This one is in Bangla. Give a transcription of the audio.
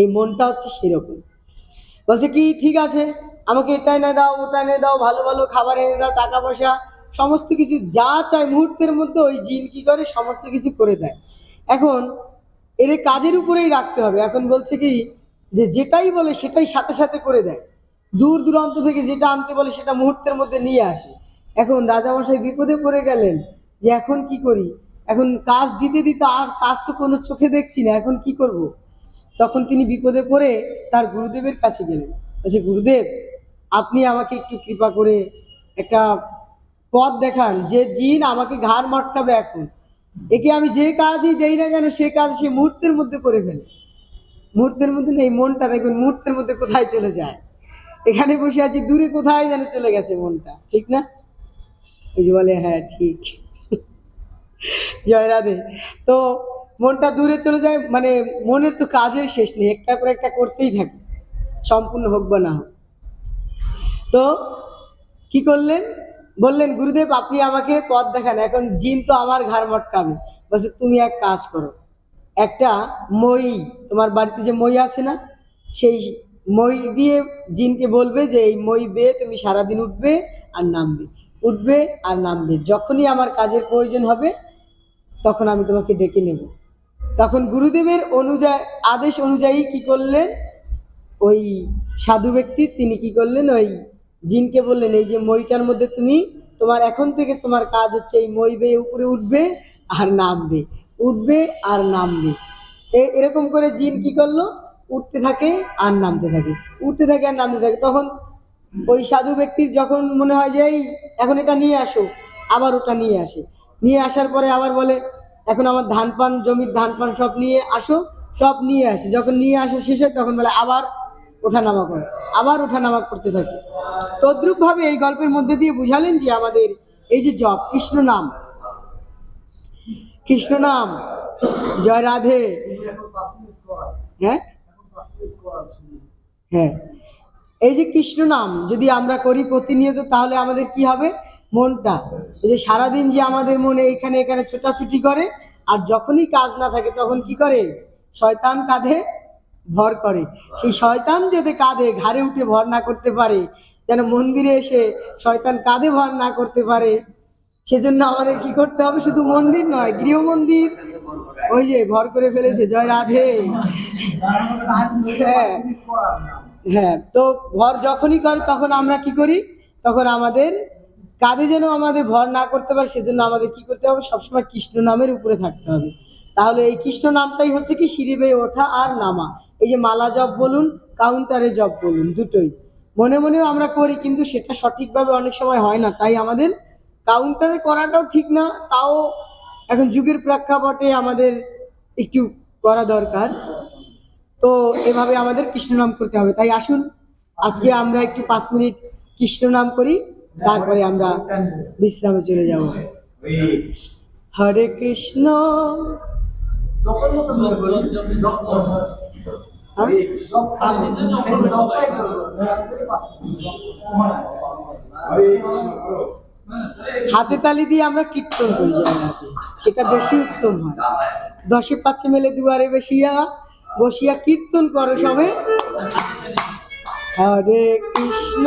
এই মনটা হচ্ছে সেরকম। বলছে কি, ঠিক আছে, আমাকে এটা এনে দাও ওটা এনে দাও, ভালো ভালো খাবার এনে দাও, টাকা পয়সা, সমস্ত কিছু যা চাই মুহূর্তের মধ্যে ওই জিন কি করে, সমস্ত কিছু করে দেয়। এখন এর কাজের উপরেই রাখতে হবে। এখন বলছে কি, যে যেটাই বলে সেটাই সাথে সাথে করে দেয়। দূর দূরান্ত থেকে যেটা আনতে বলে সেটা মুহূর্তের মধ্যে নিয়ে আসে। এখন রাজামশাই বিপদে পড়ে গেলেন যে এখন কি করি? এখন কাজ দিতে দিতে আর কাজ তো কোনো চোখে দেখছি না, এখন কি করব। তখন তিনি বিপদে পড়ে তার গুরুদেবের কাছে গেলেন। বলছে, গুরুদেব, আপনি আমাকে একটু কৃপা করে একটা পথ দেখান। যে জিন আমাকে ঘাড় মটকাবে এখন। একে আমি যে কাজই দেই না কেন, সে কাজ সে মুহূর্তের মধ্যে করে ফেলে। মুহূর্তের মধ্যে নেই, মনটা দেখবেন মুহূর্তের মধ্যে কোথায় চলে যায়। এখানে বসে আছি, দূরে কোথায় যেন চলে গেছে মনটা। ঠিক না? ওই যে বলে হ্যাঁ ঠিক। জয় রাধে। তো মনটা দূরে চলে যায় মানে মনের তো কাজের শেষ নেই একটা পর একটা করতেই থাকে, সম্পূর্ণ হোক বা না হোক। তো কি করলেন? বললেন, গুরুদেব, আপনি আমাকে পথ দেখান, এখন জিন তো আমার ঘাড় মটকাবে। বলছে, তুমি এক কাজ করো, একটা মই, তোমার বাড়িতে যে মই আছে না, সেই মই দিয়ে জিনকে বলবে যে, এই মই বেয়ে, তুমি সারাদিন উঠবে আর নামবে, উঠবে আর নামবে। যখনই আমার কাজের প্রয়োজন হবে, তখন আমি তোমাকে ডেকে নেব। তখন গুরুদেবের অনুযায়ী, আদেশ অনুযায়ী কি করলেন? ওই সাধু ব্যক্তি, তিনি কি করলেন? ওই জিনকে বললেন, এই যে মইটার মধ্যে তুমি, তোমার এখন থেকে তোমার কাজ হচ্ছে এই মই বেয়ে উপরে উঠবে আর নামবে, উঠবে আর নামবে। এরকম করে জিন কি করল? উঠতে থাকে আর নামতে থাকে। উঠতে থাকে আর নামতে থাকে। তখন ওই সাধু ব্যক্তির যখন মনে হয় যে, এই, এখন এটা নিয়ে আসো। আবার ওটা নিয়ে আসে। নিয়ে আসার পরে আবার বলে এখন আমার ধান পান, জমির ধান পান সব নিয়ে আসো, সব নিয়ে আসে। যখন নিয়ে আসা শেষ হয়, তখন বলে আবার ওঠানামা করে। আবার ওঠানামা করতে থাকে। তদ্রুপ ভাবে এই গল্পের মধ্যে দিয়ে বুঝালেন যে আমাদের এই যে জপ, কৃষ্ণ নাম। কৃষ্ণ নাম। জয় রাধে। হ্যাঁ? হ্যাঁ। এই যে কৃষ্ণ নাম, যদি আমরা করি প্রতিনিয়ত, তাহলে আমাদের কি হবে? মনটা। এই যে সারাদিন যে আমাদের মনে এখানে এখানে ছোটাছুটি করে, আর যখনই কাজ না থাকে তখন কি করে? শয়তান কাঁধে ভর করে। সেই শয়তান যাতে কাঁধে ঘাড়ে উঠে ভর না করতে পারে, যেন মন্দিরে এসে শয়তান কাঁধে ভর না করতে পারে, সেজন্য আমাদের কি করতে হবে? শুধু মন্দির নয়, গৃহ মন্দির। ওই যে ভর করে ফেলেছে, জয় রাধে। হ্যাঁ। হ্যাঁ তো ভর যখনই করে তখন আমরা কি করি? তখন আমাদের কাঁধে যেন আমাদের ভর না করতে পারে, সেজন্য আমাদের কি করতে হবে? সবসময় কৃষ্ণ নামের উপরে থাকতে হবে। তাহলে এই কৃষ্ণ নামটাই হচ্ছে কি? সিঁড়ি বেয়ে ওঠা আর নামা। এই যে মালা জপ বলুন কাউন্টারে জপ বলুন, দুটোই। মনে মনেও আমরা করি, কিন্তু সেটা সঠিকভাবে অনেক সময় হয় না। তাই আমাদের কাউন্টারে করাটাও ঠিক না, তাও এখন যুগের প্রেক্ষাপটে আমাদের একটু করা দরকার। তো এভাবে আমাদের কৃষ্ণ নাম করতে হবে। তাই আসুন, আজকে আমরা একটু পাঁচ মিনিট কৃষ্ণ নাম করি। তারপরে আমরা বিশ্রামে চলে যাব। হরে কৃষ্ণ। হ্যাঁ? হাতে তালি দিয়ে আমরা কীর্তন করি সেটা বেশি উত্তম হয়। দশে পাঁচে মেলে দুয়ারে বসিয়া বসিয়া কীর্তন করো সবে। হরে কৃষ্ণ।